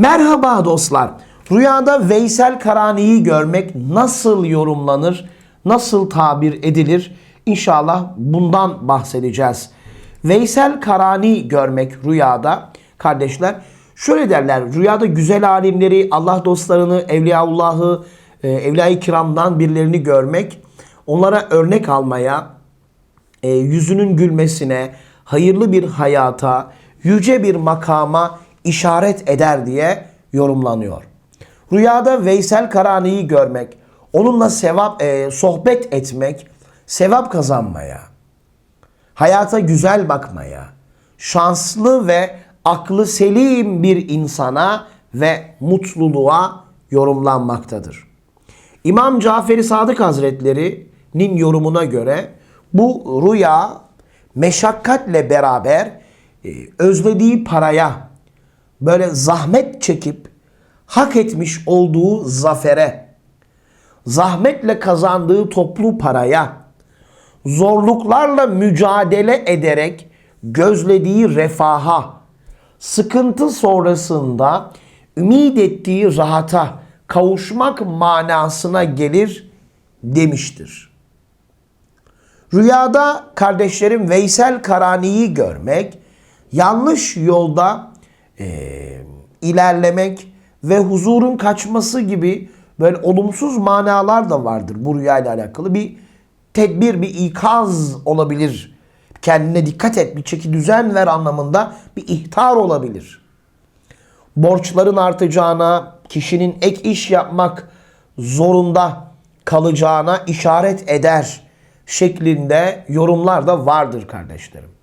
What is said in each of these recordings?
Merhaba dostlar. Rüyada Veysel Karani'yi görmek nasıl yorumlanır, nasıl tabir edilir? İnşallah bundan bahsedeceğiz. Veysel Karani görmek rüyada kardeşler şöyle derler rüyada güzel alimleri, Allah dostlarını, Evliyaullah'ı, e, Evliya-i Kiram'dan birilerini görmek, onlara örnek almaya, e, yüzünün gülmesine, hayırlı bir hayata, yüce bir makama işaret eder diye yorumlanıyor. Rüyada Veysel Karani'yi görmek, onunla sevap e, sohbet etmek, sevap kazanmaya, hayata güzel bakmaya, şanslı ve aklı selim bir insana ve mutluluğa yorumlanmaktadır. İmam Caferi Sadık Hazretleri'nin yorumuna göre bu rüya meşakkatle beraber e, özlediği paraya böyle zahmet çekip hak etmiş olduğu zafere, zahmetle kazandığı toplu paraya, zorluklarla mücadele ederek gözlediği refaha, sıkıntı sonrasında ümit ettiği rahata kavuşmak manasına gelir demiştir. Rüyada kardeşlerim Veysel Karani'yi görmek, yanlış yolda eee, ilerlemek ve huzurun kaçması gibi böyle olumsuz manalar da vardır bu rüyayla alakalı. Bir tedbir, bir ikaz olabilir. Kendine dikkat et, bir çeki düzen ver anlamında bir ihtar olabilir. Borçların artacağına, kişinin ek iş yapmak zorunda kalacağına işaret eder şeklinde yorumlar da vardır kardeşlerim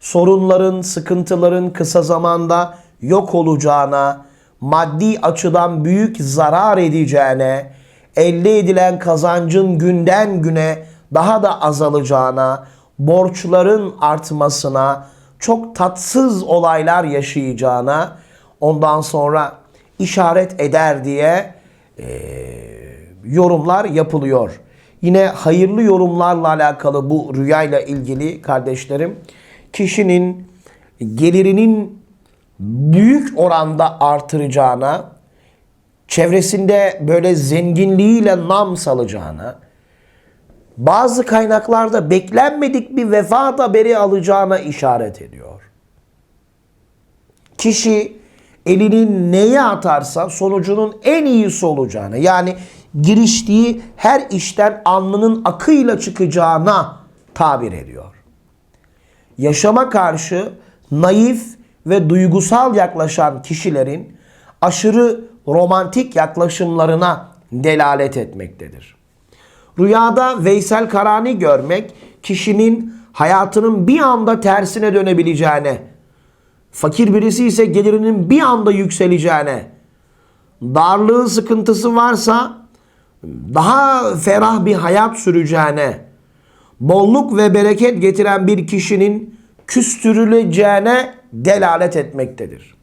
sorunların, sıkıntıların kısa zamanda yok olacağına, maddi açıdan büyük zarar edeceğine, elde edilen kazancın günden güne daha da azalacağına, borçların artmasına, çok tatsız olaylar yaşayacağına ondan sonra işaret eder diye eee, yorumlar yapılıyor. Yine hayırlı yorumlarla alakalı bu rüyayla ilgili kardeşlerim kişinin gelirinin büyük oranda artıracağına, çevresinde böyle zenginliğiyle nam salacağına, bazı kaynaklarda beklenmedik bir vefat haberi alacağına işaret ediyor. Kişi elini neye atarsa sonucunun en iyisi olacağını yani giriştiği her işten alnının akıyla çıkacağına tabir ediyor yaşama karşı naif ve duygusal yaklaşan kişilerin aşırı romantik yaklaşımlarına delalet etmektedir. Rüyada Veysel Karani görmek kişinin hayatının bir anda tersine dönebileceğine, fakir birisi ise gelirinin bir anda yükseleceğine, darlığı sıkıntısı varsa daha ferah bir hayat süreceğine, bolluk ve bereket getiren bir kişinin küstürüleceğine delalet etmektedir.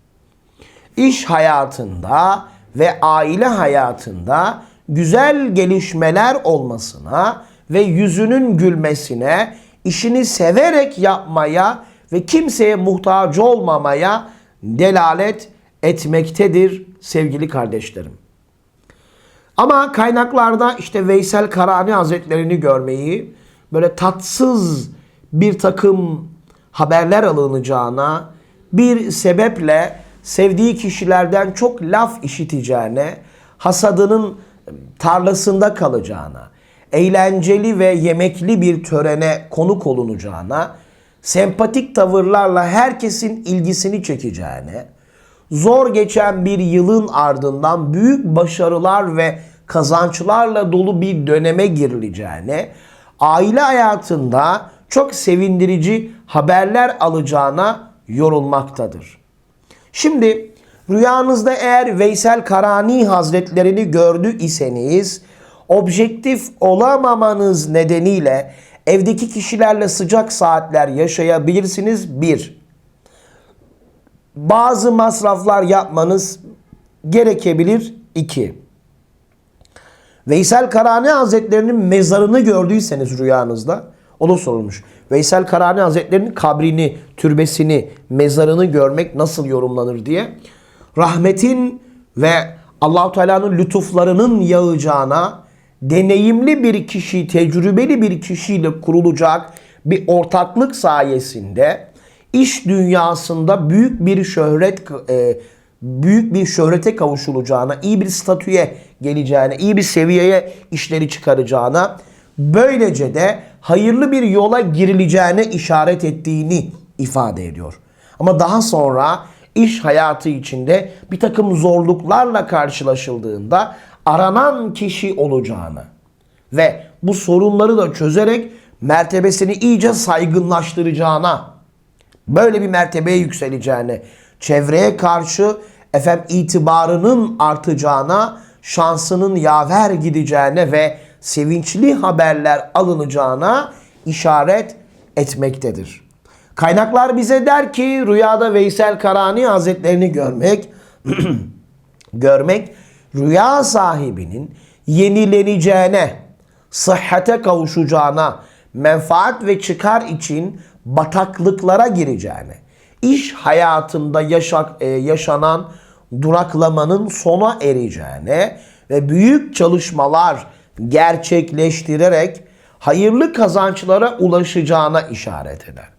İş hayatında ve aile hayatında güzel gelişmeler olmasına ve yüzünün gülmesine, işini severek yapmaya ve kimseye muhtaç olmamaya delalet etmektedir sevgili kardeşlerim. Ama kaynaklarda işte Veysel Karani Hazretlerini görmeyi, böyle tatsız bir takım haberler alınacağına, bir sebeple sevdiği kişilerden çok laf işiteceğine, hasadının tarlasında kalacağına, eğlenceli ve yemekli bir törene konuk olunacağına, sempatik tavırlarla herkesin ilgisini çekeceğine, zor geçen bir yılın ardından büyük başarılar ve kazançlarla dolu bir döneme girileceğine, aile hayatında çok sevindirici haberler alacağına yorulmaktadır. Şimdi rüyanızda eğer Veysel Karani Hazretlerini gördü iseniz objektif olamamanız nedeniyle evdeki kişilerle sıcak saatler yaşayabilirsiniz. Bir, bazı masraflar yapmanız gerekebilir. İki, Veysel Karani Hazretlerinin mezarını gördüyseniz rüyanızda o da sorulmuş. Veysel Karani Hazretlerinin kabrini, türbesini, mezarını görmek nasıl yorumlanır diye. rahmetin ve Allahu Teala'nın lütuflarının yağacağına, deneyimli bir kişi, tecrübeli bir kişiyle kurulacak bir ortaklık sayesinde iş dünyasında büyük bir şöhret e, büyük bir şöhrete kavuşulacağına, iyi bir statüye geleceğine, iyi bir seviyeye işleri çıkaracağına, böylece de hayırlı bir yola girileceğine işaret ettiğini ifade ediyor. Ama daha sonra iş hayatı içinde bir takım zorluklarla karşılaşıldığında aranan kişi olacağını ve bu sorunları da çözerek mertebesini iyice saygınlaştıracağına, böyle bir mertebeye yükseleceğine, çevreye karşı efendim itibarının artacağına, şansının yaver gideceğine ve sevinçli haberler alınacağına işaret etmektedir. Kaynaklar bize der ki rüyada Veysel Karani Hazretlerini görmek görmek rüya sahibinin yenileneceğine, sıhhate kavuşacağına, menfaat ve çıkar için bataklıklara gireceğine, iş hayatında yaşak, e, yaşanan duraklamanın sona ereceğine ve büyük çalışmalar gerçekleştirerek hayırlı kazançlara ulaşacağına işaret eder.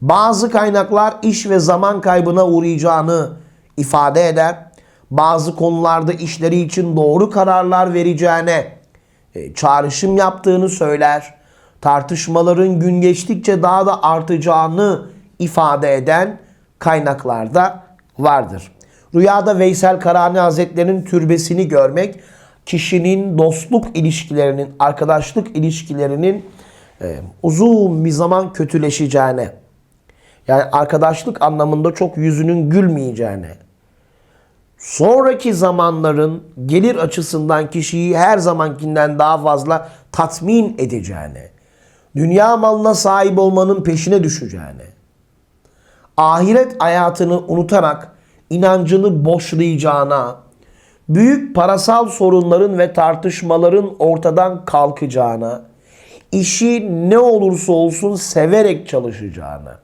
Bazı kaynaklar iş ve zaman kaybına uğrayacağını ifade eder. Bazı konularda işleri için doğru kararlar vereceğine e, çağrışım yaptığını söyler. Tartışmaların gün geçtikçe daha da artacağını ifade eden kaynaklarda vardır. Rüyada Veysel Karani Hazretleri'nin türbesini görmek kişinin dostluk ilişkilerinin, arkadaşlık ilişkilerinin e, uzun bir zaman kötüleşeceğine, yani arkadaşlık anlamında çok yüzünün gülmeyeceğine, sonraki zamanların gelir açısından kişiyi her zamankinden daha fazla tatmin edeceğine, dünya malına sahip olmanın peşine düşeceğine, ahiret hayatını unutarak inancını boşlayacağına, büyük parasal sorunların ve tartışmaların ortadan kalkacağına, işi ne olursa olsun severek çalışacağına,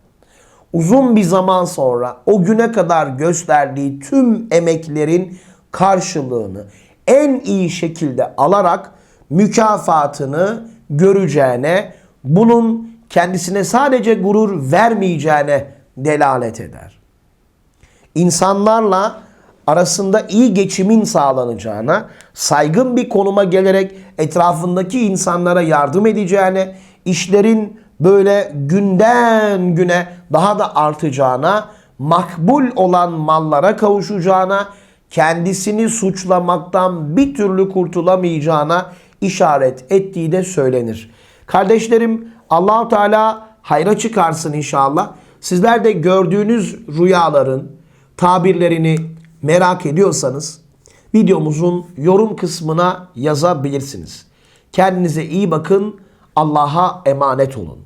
uzun bir zaman sonra o güne kadar gösterdiği tüm emeklerin karşılığını en iyi şekilde alarak mükafatını göreceğine, bunun kendisine sadece gurur vermeyeceğine delalet eder. İnsanlarla arasında iyi geçimin sağlanacağına, saygın bir konuma gelerek etrafındaki insanlara yardım edeceğine, işlerin böyle günden güne daha da artacağına, makbul olan mallara kavuşacağına, kendisini suçlamaktan bir türlü kurtulamayacağına işaret ettiği de söylenir. Kardeşlerim Allahu Teala hayra çıkarsın inşallah. Sizler de gördüğünüz rüyaların tabirlerini merak ediyorsanız videomuzun yorum kısmına yazabilirsiniz. Kendinize iyi bakın. Allah'a emanet olun.